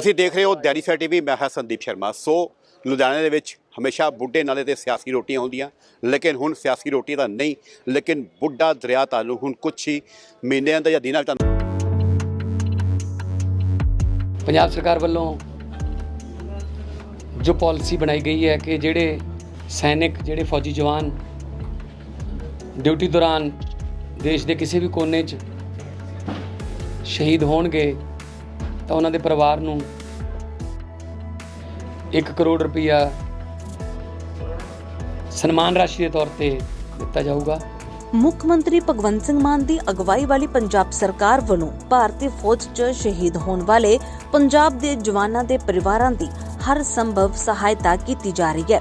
ਤੁਸੀਂ ਦੇਖ ਰਹੇ ਹੋ ਡੈਰੀ ਫੈ ਟੀਵੀ ਮੈਂ ਹਾਂ ਸੰਦੀਪ ਸ਼ਰਮਾ। ਸੋ, ਲੁਧਿਆਣੇ ਦੇ ਵਿੱਚ ਹਮੇਸ਼ਾ ਬੁੱਢੇ ਨਾਲੇ ਤੇ ਸਿਆਸੀ ਰੋਟੀਆਂ ਹੁੰਦੀਆਂ, ਲੇਕਿਨ ਹੁਣ ਸਿਆਸੀ ਰੋਟੀ ਤਾਂ ਨਹੀਂ, ਲੇਕਿਨ ਬੁੱਢਾ ਦਰਿਆ ਤਾਲੂ ਹੁਣ ਕੁਝ ਹੀ ਮਹੀਨਿਆਂ ਦਾ ਜਾਂ ਦਿਨਾਂ ਵਿੱਚ ਪੰਜਾਬ ਸਰਕਾਰ ਵੱਲੋਂ ਜੋ ਪਾਲਿਸੀ ਬਣਾਈ ਗਈ ਹੈ ਕਿ ਜਿਹੜੇ ਸੈਨਿਕ, ਜਿਹੜੇ ਫੌਜੀ ਜਵਾਨ ਡਿਊਟੀ ਦੌਰਾਨ ਦੇਸ਼ ਦੇ ਕਿਸੇ ਵੀ ਕੋਨੇ 'ਚ ਸ਼ਹੀਦ ਹੋਣਗੇ ਤਾਂ ਉਹਨਾਂ ਦੇ ਪਰਿਵਾਰ ਨੂੰ 1 ਕਰੋੜ ਰੁਪਈਆ ਸਨਮਾਨ ਰਾਸ਼ੀ ਦੇ ਤੌਰ ਤੇ ਦਿੱਤਾ ਜਾਊਗਾ। ਮੁੱਖ ਮੰਤਰੀ ਭਗਵੰਤ ਸਿੰਘ ਮਾਨ ਦੀ ਅਗਵਾਈ ਵਾਲੀ ਪੰਜਾਬ ਸਰਕਾਰ ਵੱਲੋਂ ਭਾਰਤੀ ਫੌਜ 'ਚ ਸ਼ਹੀਦ ਹੋਣ ਵਾਲੇ ਪੰਜਾਬ ਦੇ ਜਵਾਨਾਂ ਦੇ ਪਰਿਵਾਰਾਂ ਦੀ ਹਰ ਸੰਭਵ ਸਹਾਇਤਾ ਕੀਤੀ ਜਾ ਰਹੀ ਹੈ।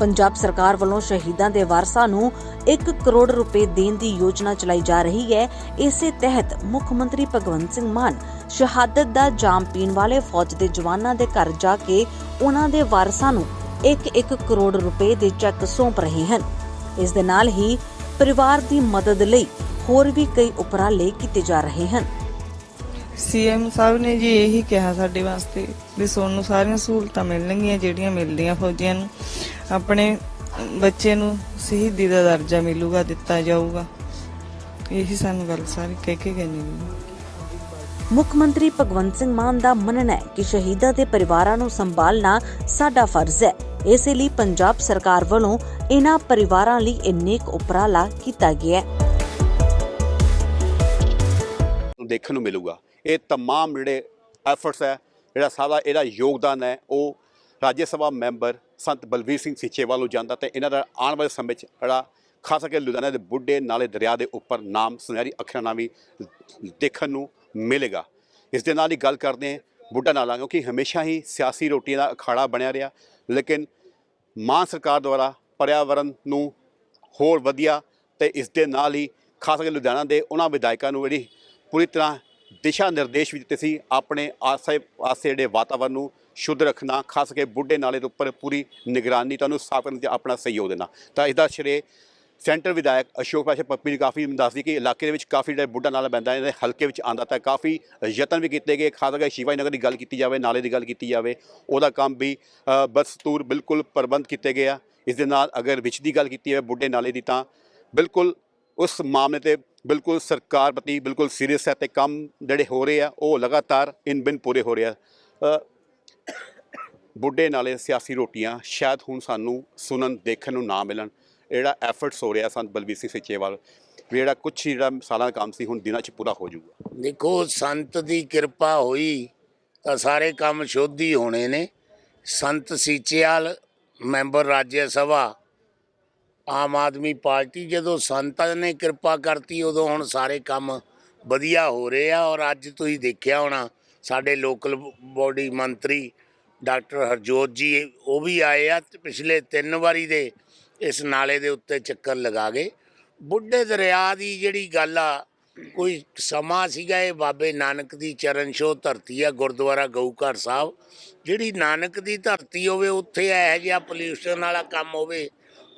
ਪੰਜਾਬ ਸਰਕਾਰ ਵੱਲੋਂ ਸ਼ਹੀਦਾਂ ਦੇ ਵਾਰਸਾਂ ਨੂੰ 1 ਕਰੋੜ ਰੁਪਏ ਦੇਣ ਦੀ ਯੋਜਨਾ ਚਲਾਈ ਜਾ ਰਹੀ ਹੈ। ਇਸੇ ਤਹਿਤ ਮੁੱਖ ਮੰਤਰੀ ਭਗਵੰਤ ਸਿੰਘ ਮਾਨ ਸ਼ਹਾਦਤ ਦਾ ਜਾਮ ਪੀਣ ਵਾਲੇ ਫੌਜ ਦੇ ਜਵਾਨਾਂ ਦੇ ਘਰ ਜਾ ਕੇ ਉਹਨਾਂ ਦੇ ਵਾਰਸਾਂ ਨੂੰ 1-1 ਕਰੋੜ ਰੁਪਏ ਦੇ ਚੈੱਕ ਸੌਂਪ ਰਹੇ ਹਨ। ਇਸ ਦੇ ਨਾਲ ਹੀ ਪਰਿਵਾਰ ਦੀ ਮਦਦ ਲਈ ਹੋਰ ਵੀ ਕਈ ਉਪਰਾਲੇ ਕੀਤੇ ਜਾ ਰਹੇ ਹਨ। ਸੀਐਮ ਸਾਹਿਬ ਨੇ ਜੀ ਇਹੀ ਕਿਹਾ ਸਾਡੇ ਵਾਸਤੇ ਵੀ ਤੁਹਾਨੂੰ ਸਾਰੀਆਂ ਸਹੂਲਤਾਂ ਮਿਲਣਗੀਆਂ, ਜਿਹੜੀਆਂ ਮਿਲਦੀਆਂ ਫੌਜੀਆਂ ਨੂੰ। ਆਪਣੇ ਬੱਚੇ ਨੂੰ ਸ਼ਹੀਦੀ ਦਾ ਦਰਜਾ ਮਿਲੂਗਾ, ਦਿੱਤਾ ਜਾਊਗਾ। ਇਹੀ ਸਾਨੂੰ ਗੱਲ ਸਾਰੀ ਕਹਿ ਕੇ ਗਏ ਨੇ। ਮੁੱਖ ਮੰਤਰੀ ਭਗਵੰਤ ਸਿੰਘ ਮਾਨ ਦਾ ਮੰਨਣਾ ਹੈ ਕਿ ਸ਼ਹੀਦਾਂ ਦੇ ਪਰਿਵਾਰਾਂ ਨੂੰ ਸੰਭਾਲਣਾ ਸਾਡਾ ਫਰਜ਼ ਹੈ ਇਸੇ ਲਈ ਪੰਜਾਬ ਸਰਕਾਰ ਵੱਲੋਂ ਇਹਨਾਂ ਪਰਿਵਾਰਾਂ ਲਈ ਇਹ ਨੇਕ ਉਪਰਾਲਾ ਕੀਤਾ ਗਿਆ ਹੈ ਨੂੰ ਦੇਖਣ ਨੂੰ ਮਿਲੂਗਾ ਇਹ तमाम ਜਿਹੜੇ ਐਫਰਟਸ ਹੈ ਜਿਹੜਾ ਸਾਰਾ ਇਹਦਾ ਯੋਗਦਾਨ ਹੈ ਉਹ ਰਾਜ ਸਭਾ ਮੈਂਬਰ ਸੰਤ ਬਲਵੀਰ ਸਿੰਘ ਸੀਚੇਵਾਲ ਨੂੰ ਜਾਂਦਾ ਤੇ ਇਹਨਾਂ ਦਾ ਆਉਣ ਵਾਲੇ ਸਮੇਂ 'ਚ ਜਿਹੜਾ ਖਾਸ ਕਰਕੇ ਲੁਧਿਆਣਾ ਦੇ ਬੁੱਢੇ ਨਾਲੇ ਦਰਿਆ ਦੇ ਉੱਪਰ ਨਾਮ ਸੁਨਹਿਰੀ ਅੱਖਰਾਂ ਨਾਲ ਵੀ ਦੇਖਣ ਨੂੰ ਮਿਲੇਗਾ। ਇਸ ਦੇ ਨਾਲ ਹੀ ਗੱਲ ਕਰਦੇ ਹਾਂ, ਬੁੱਢਾ ਨਾਲਾ, ਕਿਉਂਕਿ ਹਮੇਸ਼ਾ ਹੀ ਸਿਆਸੀ ਰੋਟੀਆਂ ਦਾ ਅਖਾੜਾ ਬਣਿਆ ਰਿਹਾ। ਲੇਕਿਨ ਮਾਨ ਸਰਕਾਰ ਦੁਆਰਾ ਪਰਿਆਵਰਨ ਨੂੰ ਹੋਰ ਵਧੀਆ ਤੇ ਇਸ ਦੇ ਨਾਲ ਹੀ ਖਾਸ ਕਰਕੇ ਲੁਧਿਆਣਾ ਦੇ ਉਹਨਾਂ ਵਿਧਾਇਕਾਂ ਨੂੰ ਜਿਹੜੀ ਪੂਰੀ ਤਰ੍ਹਾਂ ਦਿਸ਼ਾ ਨਿਰਦੇਸ਼ ਵੀ ਦਿੱਤੇ ਸੀ, ਆਪਣੇ ਆਸੇ ਆਸੇ ਜਿਹੜੇ ਵਾਤਾਵਰਨ ਨੂੰ ਸ਼ੁੱਧ ਰੱਖਣਾ, ਖਾਸ ਕਰਕੇ ਬੁੱਢੇ ਨਾਲੇ ਦੇ ਉੱਪਰ ਪੂਰੀ ਨਿਗਰਾਨੀ ਤੁਹਾਨੂੰ ਸਾਫ਼ ਕਰਨ 'ਚ ਆਪਣਾ ਸਹਿਯੋਗ ਦੇਣਾ। ਤਾਂ ਇਹਦਾ ਸ਼੍ਰੇ ਸੈਂਟਰ ਵਿਧਾਇਕ ਅਸ਼ੋਕ ਪਾਸ਼ਾ ਪੱਪੀ ਨੇ ਕਾਫੀ ਦੱਸਦੀ ਕਿ ਇਲਾਕੇ ਦੇ ਵਿੱਚ ਕਾਫੀ ਜਿਹੜਾ ਬੁੱਢਾ ਨਾਲਾ ਪੈਂਦਾ ਇਹਦੇ ਹਲਕੇ ਵਿੱਚ ਆਂਦਾ ਤਾਂ ਕਾਫੀ ਯਤਨ ਵੀ ਕੀਤੇ ਗਏ ਖਾਸ ਕਰਕੇ ਸ਼ਿਵਾਈ ਨਗਰ ਦੀ ਗੱਲ ਕੀਤੀ ਜਾਵੇ ਨਾਲੇ ਦੀ ਗੱਲ ਕੀਤੀ ਜਾਵੇ ਉਹਦਾ ਕੰਮ ਵੀ ਅ, ਬਦਸਤੂਰ ਬਿਲਕੁਲ ਪ੍ਰਬੰਧ ਕੀਤੇ ਗਏ ਆ। ਇਸ ਦੇ ਨਾਲ ਅਗਰ ਵਿੱਚ ਦੀ ਗੱਲ ਕੀਤੀ ਜਾਵੇ ਬੁੱਢੇ ਨਾਲੇ ਦੀ ਤਾਂ ਬਿਲਕੁਲ ਉਸ ਮਾਮਲੇ ਤੇ ਬਿਲਕੁਲ ਸਰਕਾਰ ਪ੍ਰਤੀ ਬਿਲਕੁਲ ਸੀਰੀਅਸ ਹੈ ਤੇ ਕੰਮ ਜਿਹੜੇ ਹੋ ਰਹੇ ਆ ਉਹ ਲਗਾਤਾਰ ਇਨ ਬਿਨ ਪੂਰੇ ਹੋ ਰਹੇ ਆ। ਬੁੱਢੇ ਨਾਲੇ ਸਿਆਸੀ ਰੋਟੀਆਂ ਸ਼ਾਇਦ ਹੁਣ ਸਾਨੂੰ ਸੁਣਨ ਦੇਖਣ ਨੂੰ ਨਾ ਮਿਲਣ। ਜਿਹੜਾ ਐਫਰਟਸ ਹੋ ਰਿਹਾ ਸੰਤ ਬਲਬੀਰ ਸਿੰਘ ਸਿੱਚੇਵਾਲ, ਵੀ ਜਿਹੜਾ ਕੁਝ ਜਿਹੜਾ ਸਾਲਾਂ ਦਾ ਕੰਮ ਸੀ, ਹੁਣ ਦਿਨਾਂ 'ਚ ਪੂਰਾ ਹੋ ਜਾਊਗਾ। ਦੇਖੋ, ਸੰਤ ਦੀ ਕਿਰਪਾ ਹੋਈ ਤਾਂ ਸਾਰੇ ਕੰਮ ਸ਼ੋਧੀ ਹੋਣੇ ਨੇ। ਸੰਤ ਸੀਚੇਵਾਲ, ਮੈਂਬਰ ਰਾਜ ਸਭਾ, ਆਮ ਆਦਮੀ ਪਾਰਟੀ ਜਦੋਂ ਸੰਤਾਂ ਨੇ ਕਿਰਪਾ ਕਰਤੀ, ਉਦੋਂ ਹੁਣ ਸਾਰੇ ਕੰਮ ਵਧੀਆ ਹੋ ਰਹੇ ਆ। ਔਰ ਅੱਜ ਤੁਸੀਂ ਦੇਖਿਆ ਹੋਣਾ, ਸਾਡੇ ਲੋਕਲ ਬੋਡੀ ਮੰਤਰੀ ਡਾਕਟਰ ਹਰਜੋਤ ਜੀ, ਉਹ ਵੀ ਆਏ ਆ। ਪਿਛਲੇ ਤਿੰਨ ਵਾਰੀ ਦੇ ਇਸ ਨਾਲੇ ਦੇ ਉੱਤੇ ਚੱਕਰ ਲਗਾ ਗਏ ਬੁੱਢੇ ਦਰਿਆ ਦੀ ਜਿਹੜੀ ਗੱਲ ਆ, ਕੋਈ ਸਮਾਂ ਸੀਗਾ ਇਹ ਬਾਬੇ ਨਾਨਕ ਦੀ ਚਰਨ ਛੋਹ ਧਰਤੀ ਆ, ਗੁਰਦੁਆਰਾ ਗਊਘਰ ਸਾਹਿਬ। ਜਿਹੜੀ ਨਾਨਕ ਦੀ ਧਰਤੀ ਹੋਵੇ, ਉੱਥੇ ਇਹੋ ਜਿਹਾ ਪੋਲਿਊਸ਼ਨ ਵਾਲਾ ਕੰਮ ਹੋਵੇ,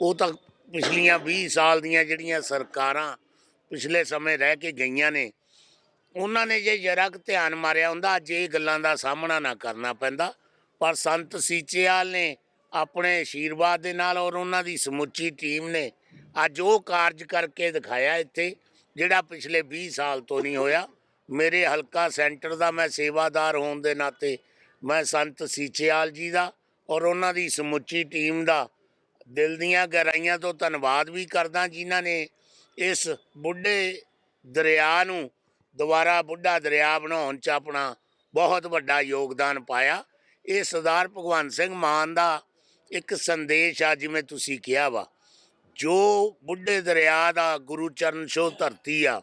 ਉਹ ਤਾਂ ਪਿਛਲੀਆਂ 20 ਸਾਲ ਦੀਆਂ ਜਿਹੜੀਆਂ ਸਰਕਾਰਾਂ ਪਿਛਲੇ ਸਮੇਂ ਰਹਿ ਕੇ ਗਈਆਂ ਨੇ, ਉਹਨਾਂ ਨੇ ਜੇ ਜਰਾ ਕੁ ਧਿਆਨ ਮਾਰਿਆ ਹੁੰਦਾ, ਅੱਜ ਇਹ ਗੱਲਾਂ ਦਾ ਸਾਹਮਣਾ ਨਾ ਕਰਨਾ ਪੈਂਦਾ। ਪਰ ਸੰਤ ਸੀਚੇਵਾਲ ਨੇ ਆਪਣੇ ਆਸ਼ੀਰਵਾਦ ਦੇ ਨਾਲ ਔਰ ਉਹਨਾਂ ਦੀ ਸਮੁੱਚੀ ਟੀਮ ਨੇ ਅੱਜ ਉਹ ਕਾਰਜ ਕਰਕੇ ਦਿਖਾਇਆ ਇੱਥੇ, ਜਿਹੜਾ ਪਿਛਲੇ 20 ਸਾਲ ਤੋਂ ਨਹੀਂ ਹੋਇਆ। ਮੇਰੇ ਹਲਕਾ ਸੈਂਟਰ ਦਾ ਮੈਂ ਸੇਵਾਦਾਰ ਹੋਣ ਦੇ ਨਾਤੇ ਮੈਂ ਸੰਤ ਸੀਚੇਵਾਲ ਜੀ ਦਾ ਔਰ ਉਹਨਾਂ ਦੀ ਸਮੁੱਚੀ ਟੀਮ ਦਾ ਦਿਲ ਦੀਆਂ ਗਹਿਰਾਈਆਂ ਤੋਂ ਧੰਨਵਾਦ ਵੀ ਕਰਦਾ ਜਿਨ੍ਹਾਂ ਨੇ ਇਸ ਬੁੱਢੇ ਦਰਿਆ ਨੂੰ ਦੁਬਾਰਾ ਬੁੱਢਾ ਦਰਿਆ ਬਣਾਉਣ 'ਚ ਆਪਣਾ ਬਹੁਤ ਵੱਡਾ ਯੋਗਦਾਨ ਪਾਇਆ। ਇਹ ਸਰਦਾਰ ਭਗਵੰਤ ਸਿੰਘ ਮਾਨ ਦਾ ਇੱਕ ਸੰਦੇਸ਼ ਆ ਜਿਵੇਂ ਤੁਸੀਂ ਕਿਹਾ ਵਾ, ਜੋ ਬੁੱਢੇ ਦਰਿਆ ਦਾ ਗੁਰੂ ਚਰਨ ਛੋਹ ਧਰਤੀ ਆ,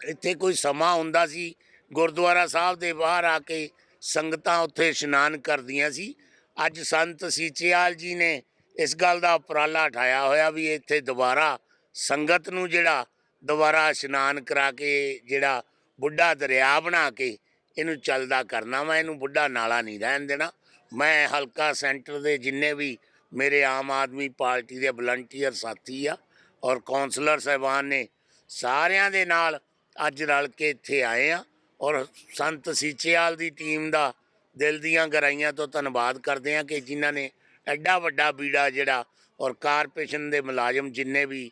ਇੱਥੇ ਕੋਈ ਸਮਾਂ ਹੁੰਦਾ ਸੀ, ਗੁਰਦੁਆਰਾ ਸਾਹਿਬ ਦੇ ਬਾਹਰ ਆ ਕੇ ਸੰਗਤਾਂ ਉੱਥੇ ਇਸ਼ਨਾਨ ਕਰਦੀਆਂ ਸੀ, ਅੱਜ ਸੰਤ ਸੀਚੇਵਾਲ ਜੀ ਨੇ ਇਸ ਗੱਲ ਦਾ ਉਪਰਾਲਾ ਉਠਾਇਆ ਹੋਇਆ ਵੀ ਇੱਥੇ ਦੁਬਾਰਾ ਸੰਗਤ ਨੂੰ ਜਿਹੜਾ ਦੁਬਾਰਾ ਇਸ਼ਨਾਨ ਕਰਾ ਕੇ ਜਿਹੜਾ ਬੁੱਢਾ ਦਰਿਆ ਬਣਾ ਕੇ ਇਹਨੂੰ ਚੱਲਦਾ ਕਰਨਾ ਵਾ, ਇਹਨੂੰ ਬੁੱਢਾ ਨਾਲਾ ਨਹੀਂ ਰਹਿਣ ਦੇਣਾ। ਮੈਂ ਹਲਕਾ ਸੈਂਟਰ ਦੇ ਜਿੰਨੇ ਵੀ ਮੇਰੇ ਆਮ ਆਦਮੀ ਪਾਰਟੀ ਦੇ ਵਲੰਟੀਅਰ ਸਾਥੀ ਆ ਔਰ ਕਾਉਂਸਲਰ ਸਾਹਿਬਾਨ ਨੇ, ਸਾਰਿਆਂ ਦੇ ਨਾਲ ਅੱਜ ਰਲ ਕੇ ਇੱਥੇ ਆਏ ਆ ਔਰ ਸੰਤ ਸੀਚੇਵਾਲ ਦੀ ਟੀਮ ਦਾ ਦਿਲ ਦੀਆਂ ਗਹਿਰਾਈਆਂ ਤੋਂ ਧੰਨਵਾਦ ਕਰਦੇ ਹਾਂ ਕਿ ਜਿਨ੍ਹਾਂ ਨੇ ਐਡਾ ਵੱਡਾ ਬੀੜਾ ਜਿਹੜਾ ਔਰ ਕਾਰਪੋਰੇਸ਼ਨ ਦੇ ਮੁਲਾਜ਼ਮ ਜਿੰਨੇ ਵੀ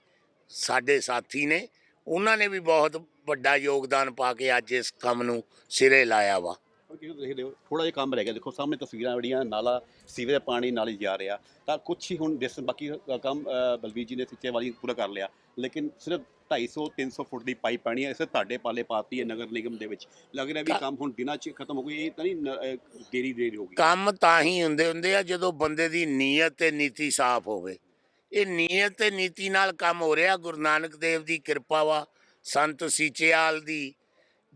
ਸਾਡੇ ਸਾਥੀ ਨੇ, ਉਹਨਾਂ ਨੇ ਵੀ ਬਹੁਤ ਵੱਡਾ ਯੋਗਦਾਨ ਪਾ ਕੇ ਅੱਜ ਇਸ ਕੰਮ ਨੂੰ ਸਿਰੇ ਲਾਇਆ ਵਾ। ਕਿਉਂਕਿ ਤੁਸੀਂ ਦੇਖੋ ਥੋੜਾ ਜਿਹਾ ਕੰਮ ਰਹਿ ਗਿਆ। ਦੇਖੋ ਸਾਹਮਣੇ ਤਸਵੀਰਾਂ ਜਿਹੜੀਆਂ ਨਾਲਾ ਸੀਵਰੇਜ ਦਾ ਪਾਣੀ ਨਾਲ ਹੀ ਜਾ ਰਿਹਾ। ਤਾਂ ਕੁਝ ਹੀ ਹੁਣ ਦਿਸ ਬਾਕੀ ਕੰਮ ਅ, ਬਲਬੀਰ ਜੀ ਨੇ ਸਿੱਚੇ ਵਾਲੀ ਪੂਰਾ ਕਰ ਲਿਆ। ਲੇਕਿਨ ਸਿਰਫ 250 300 ਫੁੱਟ ਦੀ ਪਾਈਪ ਪਾਣੀ ਹੈ। ਇਸੇ ਤੁਹਾਡੇ ਪਾਲੇ ਪਾਤੀ ਹੈ ਨਗਰ ਨਿਗਮ ਦੇ ਵਿੱਚ। ਲੱਗ ਰਿਹਾ ਵੀ ਕੰਮ ਹੁਣ ਦਿਨਾਂ 'ਚ ਖਤਮ ਹੋ ਗਈ ਇਹ ਤਾਂ ਨਹੀਂ ਦੇਰੀ ਦੇਰੀ ਹੋ ਗਈ। ਕੰਮ ਤਾਂ ਹੀ ਹੁੰਦੇ ਹੁੰਦੇ ਆ ਜਦੋਂ ਬੰਦੇ ਦੀ ਨੀਅਤ ਤੇ ਨੀਤੀ ਸਾਫ਼ ਹੋਵੇ। ਇਹ ਨੀਅਤ ਤੇ ਨੀਤੀ ਨਾਲ ਕੰਮ ਹੋ ਰਿਹਾ। ਗੁਰੂ ਨਾਨਕ ਦੇਵ ਦੀ ਕਿਰਪਾ ਵਾ। ਸੰਤ ਸੀਚੇਵਾਲ ਦੀ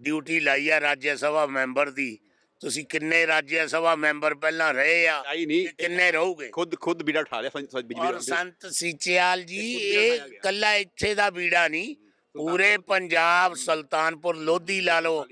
ਡਿਊਟੀ ਲਾਈ ਆ ਰਾਜ ਸਭਾ ਮੈਂਬਰ ਦੀ। ਤੁਸੀਂ ਕਿੰਨੇ ਰਾਜ ਸਭਾ ਮੈਂਬਰ ਪਹਿਲਾਂ ਰਹੇ ਆ ਆਈ ਨਹੀਂ ਤੇ ਕਿੰਨੇ ਰਹੋਗੇ? ਖੁਦ ਖੁਦ ਬੀੜਾ ਉਠਾ ਲਿਆ ਬਿਜਲੀ ਔਰ ਦਾ। ਸੰਤ ਸੀਚੇਵਾਲ ਜੀ ਇਹ। ਕੱਲਾ ਇੱਥੇ ਦਾ ਬੀੜਾ ਨਹੀਂ ਪੂਰੇ ਪੰਜਾਬ ਸੁਲਤਾਨਪੁਰ ਲੋਧੀ ਲਾ ਲਓ।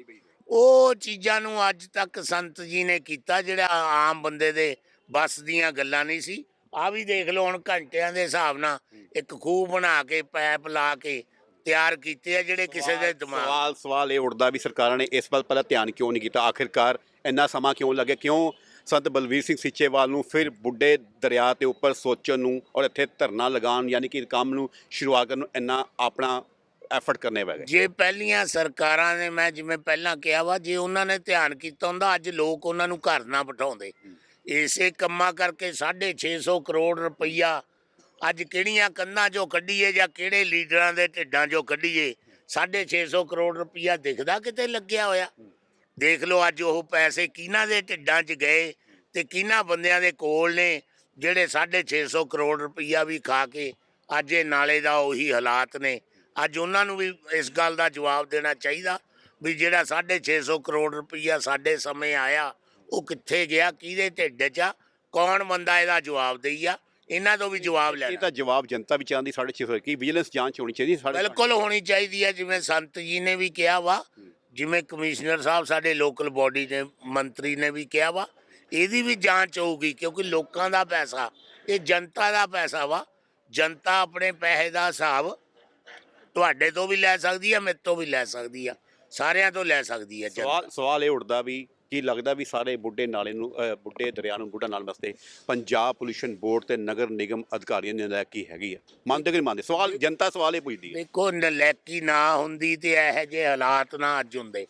ਉਹ ਚੀਜ਼ਾਂ ਨੂੰ ਅੱਜ ਤੱਕ ਸੰਤ ਜੀ ਨੇ ਕੀਤਾ ਜਿਹੜਾ ਆਮ ਬੰਦੇ ਦੇ ਬਸ ਦੀਆਂ ਗੱਲਾਂ ਨਹੀਂ ਸੀ। ਆ ਵੀ ਦੇਖ ਲਓ ਹੁਣ ਘੰਟਿਆਂ ਦੇ ਹਿਸਾਬ ਨਾਲ ਇੱਕ ਖੂਹ ਬਣਾ ਕੇ ਪੈਪ ਲਾ ਕੇ ਤਿਆਰ ਕੀਤੇ ਆ ਜਿਹੜੇ ਕਿਸੇ ਦੇ ਦਿਮਾਗ ਸਵਾਲ ਸਵਾਲ ਇਹ ਉੱਠਦਾ ਵੀ ਸਰਕਾਰਾਂ ਨੇ ਇਸ ਵੱਲ ਪਹਿਲਾਂ ਧਿਆਨ ਕਿਉਂ ਨਹੀਂ ਕੀਤਾ? ਆਖਿਰਕਾਰ ਇੰਨਾ ਸਮਾਂ ਕਿਉਂ ਲੱਗਿਆ? ਕਿਉਂ ਸੰਤ ਬਲਵੀਰ ਸਿੰਘ ਸੀਚੇਵਾਲ ਨੂੰ ਫਿਰ ਬੁੱਢੇ ਦਰਿਆ ਦੇ ਉੱਪਰ ਸੋਚਣ ਨੂੰ ਔਰ ਇੱਥੇ ਧਰਨਾ ਲਗਾਉਣ ਯਾਨੀ ਕਿ ਕੰਮ ਨੂੰ ਸ਼ੁਰੂਆਤ ਕਰਨ ਨੂੰ ਇੰਨਾ ਆਪਣਾ ਐਫਰਟ ਕਰਨੇ ਪੈ ਗਏ? ਜੇ ਪਹਿਲੀਆਂ ਸਰਕਾਰਾਂ ਨੇ ਮੈਂ ਜਿਵੇਂ ਪਹਿਲਾਂ ਕਿਹਾ ਵਾ ਜੇ ਉਹਨਾਂ ਨੇ ਧਿਆਨ ਕੀਤਾ ਹੁੰਦਾ ਅੱਜ ਲੋਕ ਉਹਨਾਂ ਨੂੰ ਘਰ ਨਾ ਬਿਠਾਉਂਦੇ। ਇਸੇ ਕੰਮਾਂ ਕਰਕੇ 650 ਕਰੋੜ ਰੁਪਈਆ ਅੱਜ ਕਿਹੜੀਆਂ ਕੰਧਾਂ 'ਚੋਂ ਕੱਢੀਏ ਜਾਂ ਕਿਹੜੇ ਲੀਡਰਾਂ ਦੇ ਢਿੱਡਾਂ 'ਚੋਂ ਕੱਢੀਏ? 650 ਕਰੋੜ ਰੁਪਈਆ ਦਿਖਦਾ ਕਿਤੇ ਲੱਗਿਆ ਹੋਇਆ। ਦੇਖ ਲਓ ਅੱਜ ਉਹ ਪੈਸੇ ਕਿਹਨਾਂ ਦੇ ਢਿੱਡਾਂ 'ਚ ਗਏ ਤੇ ਕਿਹਨਾਂ ਬੰਦਿਆਂ ਦੇ ਕੋਲ ਨੇ ਜਿਹੜੇ 650 ਕਰੋੜ ਰੁਪਈਆ ਵੀ ਖਾ ਕੇ ਅੱਜ ਇਹ ਨਾਲੇ ਦਾ ਉਹੀ ਹਾਲਾਤ ਨੇ। ਅੱਜ ਉਹਨਾਂ ਨੂੰ ਵੀ ਇਸ ਗੱਲ ਦਾ ਜਵਾਬ ਦੇਣਾ ਚਾਹੀਦਾ ਵੀ ਜਿਹੜਾ 650 ਕਰੋੜ ਰੁਪਈਆ ਸਾਡੇ ਸਮੇਂ ਆਇਆ, ਉਹ ਕਿੱਥੇ ਗਿਆ, ਕਿਹਦੇ ਢਿੱਡ 'ਚ ਆ? ਕੌਣ ਬੰਦਾ ਇਹਦਾ ਜਵਾਬ ਦੇਈਆ ਇਹਨਾਂ ਤੋਂ ਵੀ ਜਵਾਬ ਇਹ ਲੈਣਾ। ਤਾਂ ਜਵਾਬ ਜਨਤਾ ਵੀ ਚਾਹੁੰਦੀ 650 ਕੀ ਵਿਜੀਲੈਂਸ ਜਾਂਚ ਹੋਣੀ ਚਾਹੀਦੀ ਸਾਡੇ ਬਿਲਕੁਲ ਹੋਣੀ ਚਾਹੀਦੀ ਹੈ ਜਿਵੇਂ ਸੰਤ ਜੀ ਨੇ ਵੀ ਕਿਹਾ ਵਾ ਜਿਵੇਂ ਕਮਿਸ਼ਨਰ ਸਾਹਿਬ ਸਾਡੇ ਲੋਕਲ ਬਾਡੀ ਨੇ ਮੰਤਰੀ ਨੇ ਵੀ ਕਿਹਾ ਵਾ ਇਹਦੀ ਵੀ ਜਾਂਚ ਹੋਊਗੀ ਕਿਉਂਕਿ ਲੋਕਾਂ ਦਾ ਪੈਸਾ ਇਹ ਜਨਤਾ ਦਾ ਪੈਸਾ ਵਾ ਜਨਤਾ ਆਪਣੇ ਪੈਸੇ ਦਾ ਹਿਸਾਬ ਤੁਹਾਡੇ ਤੋਂ ਵੀ ਲੈ ਸਕਦੀ ਹੈ ਮੇਰੇ ਤੋਂ ਵੀ ਲੈ ਸਕਦੀ ਆ ਸਾਰਿਆਂ ਤੋਂ ਲੈ ਸਕਦੀ ਹੈ ਜਨਤਾ। ਸਵਾਲ ਸਵਾਲ ਇਹ ਉੱਠਦਾ ਵੀ ਕੀ ਲੱਗਦਾ ਵੀ ਸਾਰੇ ਬੁੱਢੇ ਨਾਲੇ ਨੂੰ ਬੁੱਢੇ ਦਰਿਆ ਨੂੰ ਬੁੱਢਾ ਨਾਲ ਵਾਸਤੇ ਪੰਜਾਬ ਪੋਲੂਸ਼ਨ ਬੋਰਡ ਤੇ ਨਗਰ ਨਿਗਮ ਅਧਿਕਾਰੀਆਂ ਨੇ ਲੈ ਕੀ ਹੈਗੀ ਆ? ਮੰਨਦੇ ਕਿ ਨਹੀਂ ਮੰਨਦੇ? ਸਵਾਲ ਜਨਤਾ ਸਵਾਲ ਇਹ ਪੁੱਛਦੀ ਹੈ। ਦੇਖੋ ਨਲੈਕੀ ਨਾ ਹੁੰਦੀ ਤੇ ਇਹੋ ਜਿਹੇ ਹਾਲਾਤ ਨਾ ਅੱਜ ਹੁੰਦੇ।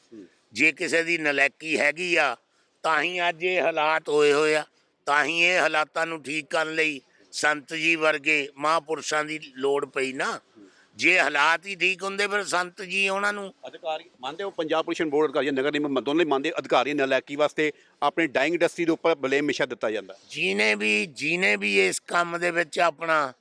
ਜੇ ਕਿਸੇ ਦੀ ਨਲੈਕੀ ਹੈਗੀ ਆ ਤਾਂ ਹੀ ਅੱਜ ਇਹ ਹਾਲਾਤ ਹੋਏ ਹੋਏ ਆ। ਤਾਂ ਹੀ ਇਹ ਹਾਲਾਤਾਂ ਨੂੰ ਠੀਕ ਕਰਨ ਲਈ ਸੰਤ ਜੀ ਵਰਗੇ ਮਹਾਂਪੁਰਸ਼ਾਂ ਦੀ ਲੋੜ ਪਈ ਨਾ। ਜੇ ਹਾਲਾਤ ਹੀ ਠੀਕ ਹੁੰਦੇ ਫਿਰ ਸੰਤ ਜੀ ਉਹਨਾਂ ਨੂੰ ਅਧਿਕਾਰੀ ਮੰਨਦੇ ਹੋ? ਪੰਜਾਬ ਪੋਲੂਸ਼ਨ ਬੋਰਡ ਅਧਿਕਾਰੀ ਨਗਰ ਨਿਗਮ ਦੋਨੇ ਮੰਨਦੇ ਅਧਿਕਾਰੀ ਨਲਾਇਕੀ ਵਾਸਤੇ ਆਪਣੀ ਡਾਈਂਗ ਇੰਡਸਟਰੀ ਦੇ ਉੱਪਰ ਬਲੇਮ ਹਮੇਸ਼ਾ ਦਿੱਤਾ ਜਾਂਦਾ। ਜਿਹਨੇ ਵੀ ਜਿਹਨੇ ਵੀ ਇਸ ਕੰਮ ਦੇ ਵਿੱਚ ਆਪਣਾ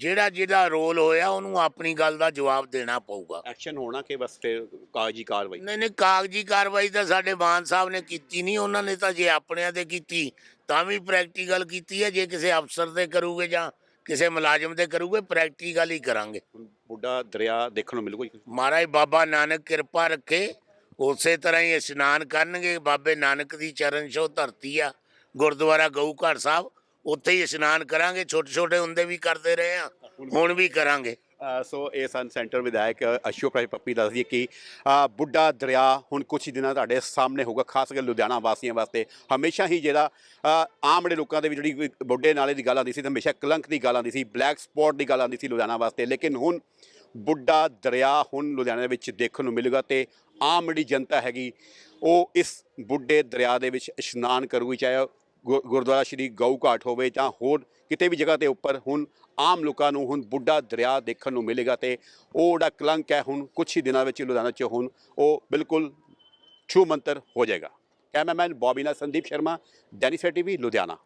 ਜਿਹੜਾ ਜਿਹਦਾ ਰੋਲ ਹੋਇਆ ਉਹਨੂੰ ਆਪਣੀ ਗੱਲ ਦਾ ਜਵਾਬ ਦੇਣਾ ਪਊਗਾ। ਐਕਸ਼ਨ ਹੋਣਾ ਕਿ ਬਸ ਫਿਰ ਕਾਗਜ਼ੀ ਕਾਰਵਾਈ? ਨਹੀਂ ਨਹੀਂ ਕਾਗਜ਼ੀ ਕਾਰਵਾਈ ਤਾਂ ਸਾਡੇ ਮਾਨ ਸਾਹਿਬ ਨੇ ਕੀਤੀ ਨਹੀਂ ਉਹਨਾਂ ਨੇ ਤਾਂ ਜੇ ਆਪਣਿਆਂ ਤੇ ਕੀਤੀ ਤਾਂ ਵੀ ਪ੍ਰੈਕਟੀਕਲ ਕੀਤੀ ਹੈ ਜੇ ਕਿਸੇ ਅਫਸਰ ਤੇ ਕਰੂਗੇ ਜਾਂ ਕਿਸੇ ਮੁਲਾਜ਼ਮ ਤੇ ਕਰੂਗੇ ਪ੍ਰੈਕਟੀਕਲ ਹੀ ਕਰਾਂਗੇ ਬੁੱਢਾ ਦਰਿਆ ਦੇਖਣ ਨੂੰ ਮਿਲੂਗਾ ਜੀ। ਮਹਾਰਾਜ ਬਾਬਾ ਨਾਨਕ ਕਿਰਪਾ ਰੱਖੇ ਉਸੇ ਤਰ੍ਹਾਂ ਹੀ ਇਸ਼ਨਾਨ ਕਰਨਗੇ ਬਾਬੇ ਨਾਨਕ ਦੀ ਚਰਨ ਛੋਹ ਧਰਤੀ ਆ ਗੁਰਦੁਆਰਾ ਗਊ ਘਰ ਸਾਹਿਬ ਉੱਥੇ ਹੀ ਇਸ਼ਨਾਨ ਕਰਾਂਗੇ ਛੋਟੇ ਛੋਟੇ ਹੁੰਦੇ ਵੀ ਕਰਦੇ ਰਹੇ ਆ ਹੁਣ ਵੀ ਕਰਾਂਗੇ ਸੋ ਇਹ ਸਨ ਸੈਂਟਰ ਵਿਧਾਇਕ ਅਸ਼ੋਕ ਰਾਜ ਪੱਪੀ ਦੱਸਦੀ ਹੈ ਕਿ ਬੁੱਢਾ ਦਰਿਆ ਹੁਣ ਕੁਝ ਹੀ ਦਿਨਾਂ ਤੁਹਾਡੇ ਸਾਹਮਣੇ ਹੋਊਗਾ, ਖਾਸ ਕਰਕੇ ਲੁਧਿਆਣਾ ਵਾਸੀਆਂ ਵਾਸਤੇ। ਹਮੇਸ਼ਾ ਹੀ ਜਿਹੜਾ ਆਮ ਜਿਹੜੇ ਲੋਕਾਂ ਦੇ ਵਿੱਚ ਜਿਹੜੀ ਬੁੱਢੇ ਨਾਲੇ ਦੀ ਗੱਲ ਆਉਂਦੀ ਸੀ, ਤਾਂ ਹਮੇਸ਼ਾ ਕਲੰਕ ਦੀ ਗੱਲ ਆਉਂਦੀ ਸੀ, ਬਲੈਕ ਸਪੌਟ ਦੀ ਗੱਲ ਆਉਂਦੀ ਸੀ ਲੁਧਿਆਣਾ ਵਾਸਤੇ। ਲੇਕਿਨ ਹੁਣ ਬੁੱਢਾ ਦਰਿਆ ਹੁਣ ਲੁਧਿਆਣਾ ਦੇ ਵਿੱਚ ਦੇਖਣ ਨੂੰ ਮਿਲੇਗਾ ਤੇ ਆਮ ਜਿਹੜੀ ਜਨਤਾ ਹੈਗੀ, ਉਹ ਇਸ ਬੁੱਢੇ ਦਰਿਆ ਦੇ ਵਿੱਚ ਇਸ਼ਨਾਨ ਕਰੂਗੀ, ਚਾਹੇ ਗੁਰਦੁਆਰਾ ਸ਼੍ਰੀ ਗਊ ਘਾਟ ਹੋਵੇ ਜਾਂ ਹੋਰ ਕਿਤੇ ਵੀ ਜਗ੍ਹਾ ਤੇ ਉੱਪਰ ਹੁਣ ਆਮ ਲੋਕਾਂ ਨੂੰ ਹੁਣ ਬੁੱਢਾ ਦਰਿਆ ਦੇਖਣ ਨੂੰ ਮਿਲੇਗਾ ਤੇ ਉਹ ਜਿਹੜਾ ਕਲੰਕ ਹੈ ਹੁਣ ਕੁਝ ਹੀ ਦਿਨਾਂ ਵਿੱਚ ਲੁਧਿਆਣਾ 'ਚ ਹੁਣ ਉਹ ਬਿਲਕੁਲ ਛੂ ਮੰਤਰ ਹੋ ਜਾਏਗਾ। ਕੈਮਰਾਮੈਨ ਬੌਬੀ ਨਾਲ ਸੰਦੀਪ ਸ਼ਰਮਾ ਡੈਨੀਸਰ ਟੀਵੀ, ਲੁਧਿਆਣਾ।